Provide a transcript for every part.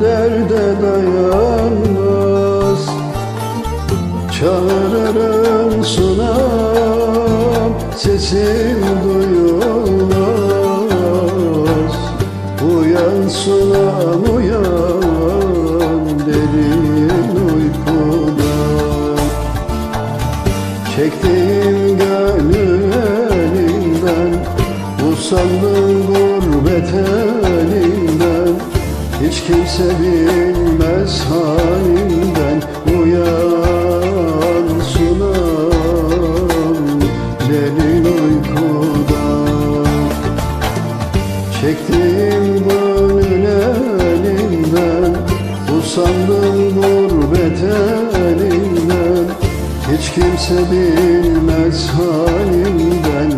Derde dayanmaz. Çağırırım sunam Sesim duyulmaz. Uyan sunam uyan Derin uykudan Çektiğim gönül elinden Usandım gurbet elinden Hiç kimse bilmez halimden Uyan sunam Derin uykudan Çektiğim gönül elinden Usandım gurbet elinden. Hiç kimse bilmez halimden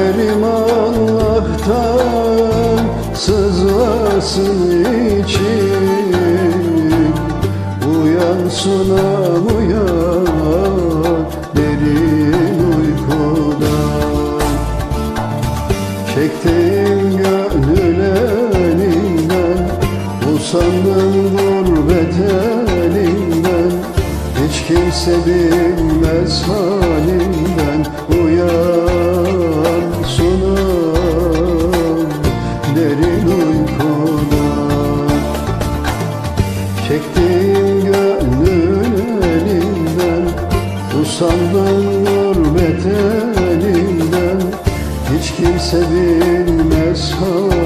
Dilerim Allah'tan sızlasın için Uyan sunam uyan derin uykudan. Çektiğim gönül elinden Usandım gurbet elinden Hiç kimse bilmez halimden Usandım gurbet elinden Hiç kimse bilmez hal